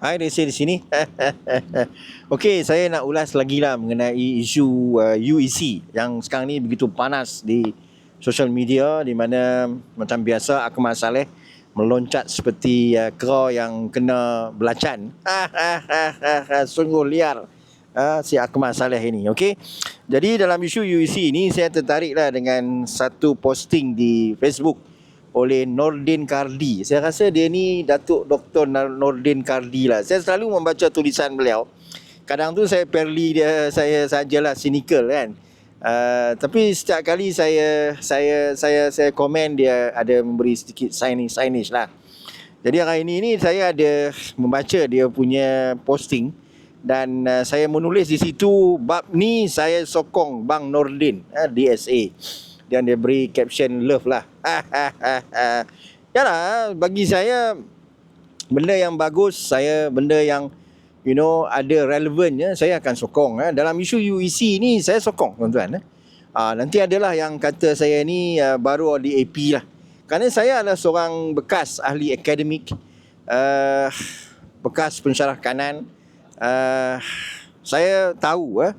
Hai, Desi di sini. Okey, saya nak ulas lagi lah mengenai isu uh, UEC yang sekarang ni begitu panas di social media di mana macam biasa Akmal Saleh meloncat seperti uh, kera yang kena belacan. Sungguh liar uh, si Akmal Saleh ini. Okey. Jadi dalam isu UEC ini saya tertariklah dengan satu posting di Facebook oleh Nordin Kardi. Saya rasa dia ni Datuk Dr. Nordin Kardi lah. Saya selalu membaca tulisan beliau. Kadang tu saya perli dia, saya sajalah cynical kan. Uh, tapi setiap kali saya saya saya saya komen dia ada memberi sedikit signage signage lah. Jadi hari ini ni saya ada membaca dia punya posting dan uh, saya menulis di situ bab ni saya sokong Bang Nordin uh, DSA dan dia beri caption love lah. Yalah, bagi saya benda yang bagus, saya benda yang you know ada relevannya, saya akan sokong. Eh. Dalam isu UEC ni saya sokong tuan-tuan. Eh. Uh, nanti adalah yang kata saya ni uh, baru di AP lah. Kerana saya adalah seorang bekas ahli akademik, uh, bekas pensyarah kanan. Uh, saya tahu eh,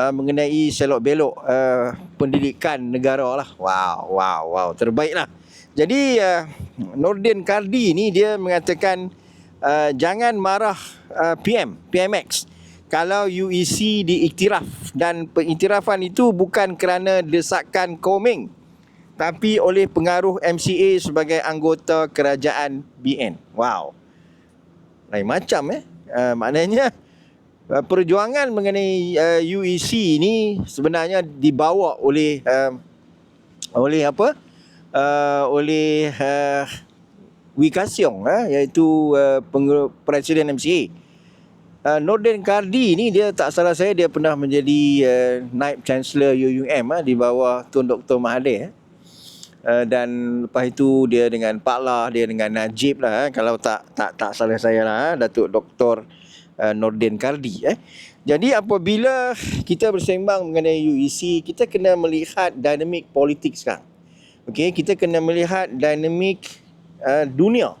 uh, mengenai selok belok uh, pendidikan negara lah. Wow, wow, wow, terbaik lah. Jadi uh, Nordin Kardi ni dia mengatakan uh, jangan marah uh, PM, PMX. Kalau UEC diiktiraf dan pengiktirafan itu bukan kerana desakan Koming tapi oleh pengaruh MCA sebagai anggota kerajaan BN. Wow. Lain macam eh. Uh, maknanya Uh, perjuangan mengenai uh, UEC ini sebenarnya dibawa oleh uh, oleh apa? Uh, oleh uh, Wee Ka Siong uh, iaitu uh, Presiden MCA. Uh, Norden Kardi ni dia tak salah saya dia pernah menjadi uh, Naib Chancellor UUM uh, di bawah Tun Dr. Mahathir. Uh, dan lepas itu dia dengan Pak Lah, dia dengan Najib lah uh, kalau tak tak tak salah saya lah uh, Datuk Dr uh, Nordin Kardi eh. Jadi apabila kita bersembang mengenai UEC, kita kena melihat dinamik politik sekarang. Okey, kita kena melihat dinamik uh, dunia.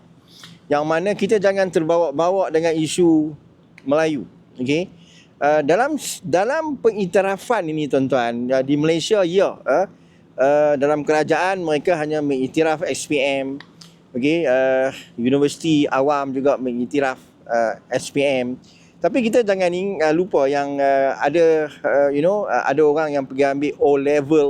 Yang mana kita jangan terbawa-bawa dengan isu Melayu. Okey. Uh, dalam dalam pengiktirafan ini tuan-tuan uh, di Malaysia ya uh, uh, dalam kerajaan mereka hanya mengiktiraf SPM okey uh, universiti awam juga mengiktiraf uh, SPM. Tapi kita jangan uh, lupa yang uh, ada uh, you know uh, ada orang yang pergi ambil O level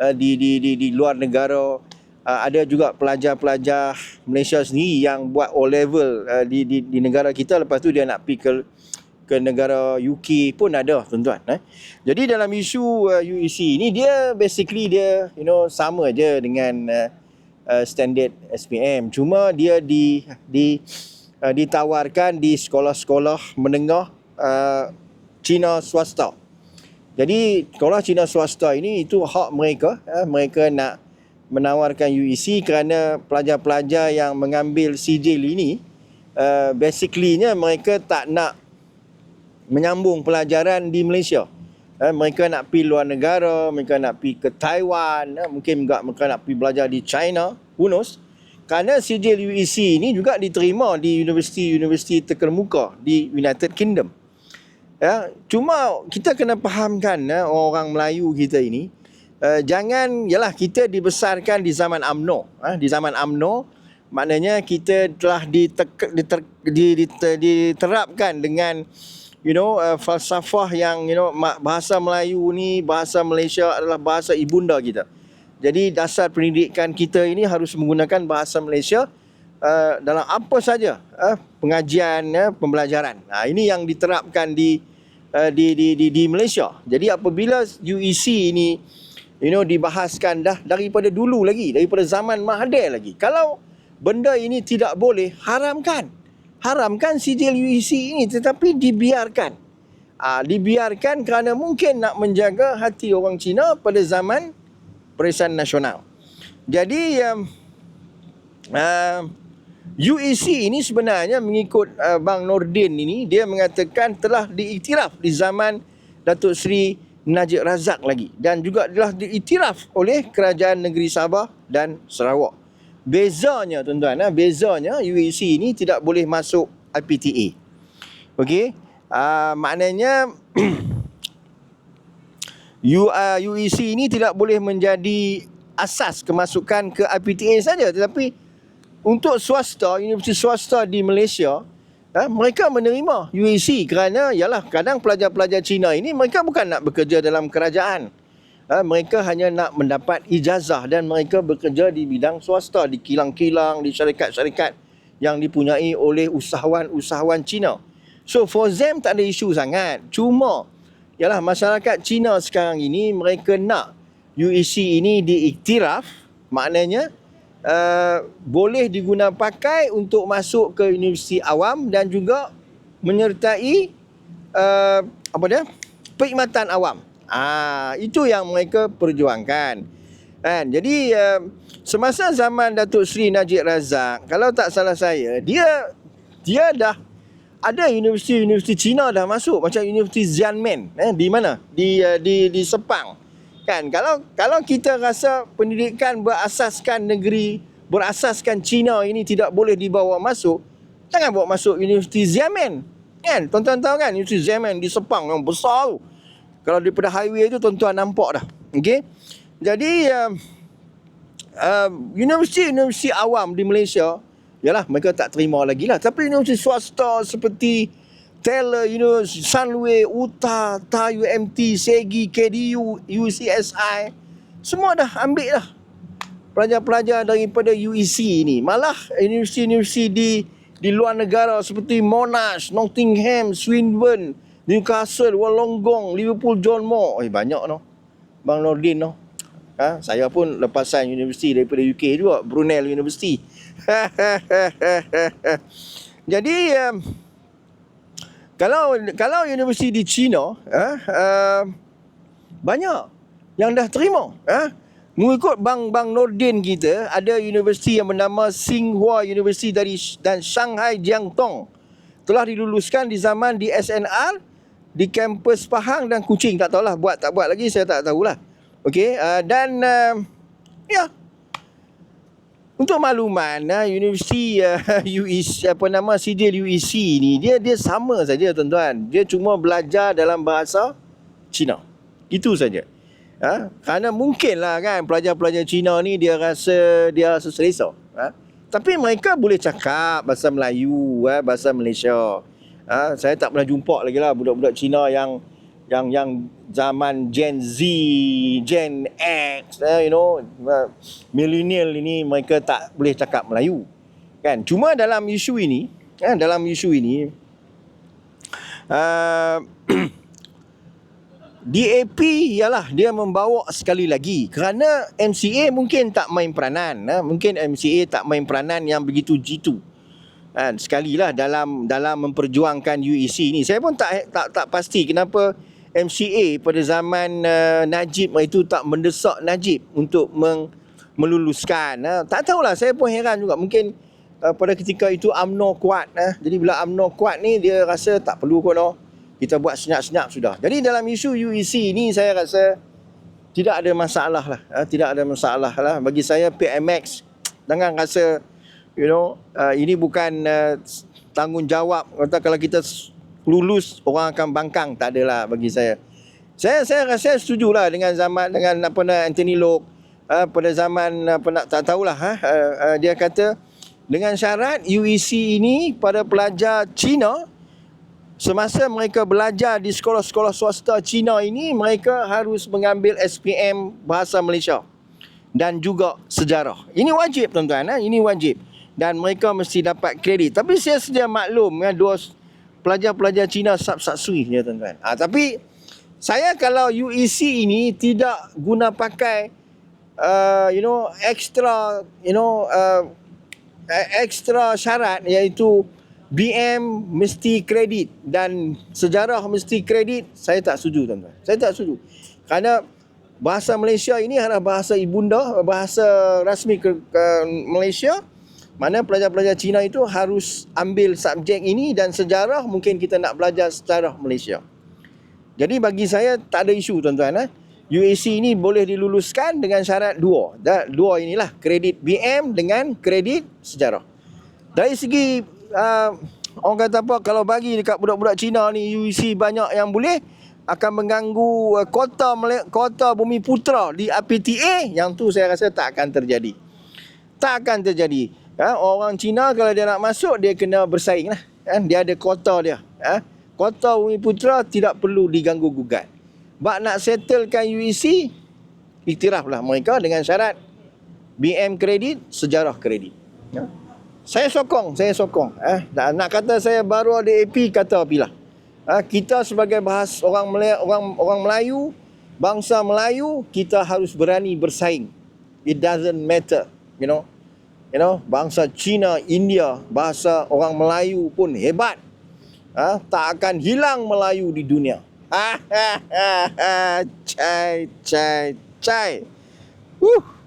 uh, di, di di di luar negara. Uh, ada juga pelajar-pelajar Malaysia sendiri yang buat O level uh, di di di negara kita lepas tu dia nak pergi ke ke negara UK pun ada tuan-tuan eh. Jadi dalam isu uh, UEC ni dia basically dia you know sama je dengan uh, uh, standard SPM cuma dia di di uh, ditawarkan di sekolah-sekolah menengah uh, Cina swasta. Jadi sekolah Cina swasta ini itu hak mereka. Uh, mereka nak menawarkan UEC kerana pelajar-pelajar yang mengambil sijil ini uh, basically-nya mereka tak nak menyambung pelajaran di Malaysia. Uh, mereka nak pergi luar negara, mereka nak pergi ke Taiwan, uh, mungkin juga mereka nak pergi belajar di China, who knows. Kerana sijil UEC ini juga diterima di universiti-universiti terkemuka di United Kingdom. Ya, cuma kita kena fahamkan ya, orang Melayu kita ini uh, jangan yalah kita dibesarkan di zaman AMNO. Uh, di zaman AMNO maknanya kita telah diter, diter, diter, diterapkan dengan you know uh, falsafah yang you know bahasa Melayu ni bahasa Malaysia adalah bahasa ibunda kita. Jadi dasar pendidikan kita ini harus menggunakan bahasa Malaysia uh, dalam apa saja uh, pengajian uh, pembelajaran. Nah, ini yang diterapkan di, uh, di di di di Malaysia. Jadi apabila UEC ini you know dibahaskan dah daripada dulu lagi, daripada zaman Mahathir lagi. Kalau benda ini tidak boleh haramkan. Haramkan sijil UEC ini tetapi dibiarkan. Uh, dibiarkan kerana mungkin nak menjaga hati orang Cina pada zaman Barisan Nasional. Jadi um, uh, UEC ini sebenarnya mengikut uh, Bang Nordin ini dia mengatakan telah diiktiraf di zaman Datuk Seri Najib Razak lagi dan juga telah diiktiraf oleh Kerajaan Negeri Sabah dan Sarawak. Bezanya tuan-tuan, uh, bezanya UEC ini tidak boleh masuk IPTA. Okey. Uh, maknanya U, uh, UEC ini tidak boleh menjadi asas kemasukan ke IPTA saja tetapi untuk swasta, universiti swasta di Malaysia, uh, mereka menerima UEC kerana yalah kadang pelajar-pelajar Cina ini mereka bukan nak bekerja dalam kerajaan. Uh, mereka hanya nak mendapat ijazah dan mereka bekerja di bidang swasta, di kilang-kilang, di syarikat-syarikat yang dipunyai oleh usahawan-usahawan Cina. So for them tak ada isu sangat. Cuma Yalah masyarakat Cina sekarang ini mereka nak UEC ini diiktiraf maknanya uh, boleh digunakan pakai untuk masuk ke universiti awam dan juga menyertai uh, apa dia perkhidmatan awam. Ah itu yang mereka perjuangkan. Kan? Jadi uh, semasa zaman Datuk Seri Najib Razak, kalau tak salah saya, dia dia dah ada universiti-universiti Cina dah masuk macam Universiti Xiamen eh di mana? Di uh, di di Sepang. Kan kalau kalau kita rasa pendidikan berasaskan negeri berasaskan Cina ini tidak boleh dibawa masuk jangan bawa masuk Universiti Xiamen kan tuan-tuan tahu kan Universiti Xiamen di Sepang yang besar tu. Kalau daripada highway tu tuan-tuan nampak dah. Okey? Jadi uh, uh, universiti-universiti awam di Malaysia Yalah mereka tak terima lagi lah Tapi universiti swasta seperti Taylor, you know, Sunway, UTA, Ta UMT, SEGI, KDU, UCSI Semua dah ambil lah Pelajar-pelajar daripada UEC ni Malah universiti-universiti di di luar negara seperti Monash, Nottingham, Swinburne, Newcastle, Wollongong, Liverpool, John Moore. Eh banyak no. Bang Nordin no. Ha, saya pun lepasan universiti daripada UK juga, Brunel University. Jadi um, kalau kalau universiti di China uh, uh, banyak yang dah terima uh, mengikut bang bang Nordin kita ada universiti yang bernama Tsinghua University dari dan Shanghai Jiangtong. Telah diluluskan di zaman di SNR di kampus Pahang dan Kuching. Tak tahulah buat tak buat lagi saya tak tahulah. Okey uh, dan uh, ya untuk makluman, uh, Universiti uh, UEC apa nama Sidil UEC ni dia dia sama saja tuan-tuan. Dia cuma belajar dalam bahasa Cina. Itu saja. Ha? Kerana mungkinlah kan pelajar-pelajar Cina ni dia rasa dia rasa selesa. Ha? Tapi mereka boleh cakap bahasa Melayu, ha? bahasa Malaysia. Ha? Saya tak pernah jumpa lagi lah budak-budak Cina yang yang yang zaman Gen Z, Gen X, uh, you know, uh, millennial ini mereka tak boleh cakap Melayu. Kan? Cuma dalam isu ini, kan, dalam isu ini uh, DAP ialah dia membawa sekali lagi kerana MCA mungkin tak main peranan, uh, mungkin MCA tak main peranan yang begitu jitu. Kan? Sekali lah dalam dalam memperjuangkan UEC ini. Saya pun tak tak tak pasti kenapa MCA pada zaman uh, Najib itu tak mendesak Najib untuk meng, meluluskan. Uh, tak tahulah saya pun heran juga mungkin uh, pada ketika itu UMNO kuat. Uh, jadi bila UMNO kuat ni dia rasa tak perlu kot no. Kita buat senyap-senyap sudah. Jadi dalam isu UEC ni saya rasa tidak ada masalah lah. Uh, tidak ada masalah lah. Bagi saya PMX jangan rasa you know uh, ini bukan uh, tanggungjawab. Kata kalau kita lulus orang akan bangkang tak adalah bagi saya saya saya rasa setuju lah dengan zaman dengan apa nak Anthony Locke uh, pada zaman apa nak tak tahulah ha uh, uh, dia kata dengan syarat UEC ini pada pelajar Cina semasa mereka belajar di sekolah-sekolah swasta Cina ini mereka harus mengambil SPM bahasa Malaysia dan juga sejarah. Ini wajib tuan-tuan ha? ini wajib dan mereka mesti dapat kredit. Tapi saya sedia maklum ya dua pelajar-pelajar Cina sub-saksui ya tuan-tuan. Ah tapi saya kalau UEC ini tidak guna pakai uh, you know extra you know uh, extra syarat iaitu BM mesti kredit dan sejarah mesti kredit saya tak setuju tuan-tuan. Saya tak setuju. Kerana bahasa Malaysia ini adalah bahasa ibunda, bahasa rasmi ke, ke Malaysia mana pelajar-pelajar Cina itu harus ambil subjek ini dan sejarah mungkin kita nak belajar sejarah Malaysia. Jadi bagi saya tak ada isu tuan-tuan. Eh? UAC ini boleh diluluskan dengan syarat dua. Dua inilah kredit BM dengan kredit sejarah. Dari segi uh, orang kata apa kalau bagi dekat budak-budak Cina ni UEC banyak yang boleh akan mengganggu uh, kota kota Bumi Putra di APTA yang tu saya rasa tak akan terjadi. Tak akan terjadi. Ha, orang Cina kalau dia nak masuk dia kena bersaing lah. Ha, dia ada kota dia. Ha, kota Bumi Putra tidak perlu diganggu gugat. Bak nak settlekan UEC iktiraflah mereka dengan syarat BM kredit, sejarah kredit. Ya. Saya sokong, saya sokong. Eh, nak, nak kata saya baru ada AP, kata apilah. Ha, kita sebagai bahas orang Melayu, orang orang Melayu, bangsa Melayu, kita harus berani bersaing. It doesn't matter, you know. You know, bangsa Cina, India, bahasa orang Melayu pun hebat. Ha, tak akan hilang Melayu di dunia. Ha, ha, ha, ha. Cai, cai, cai. Woo.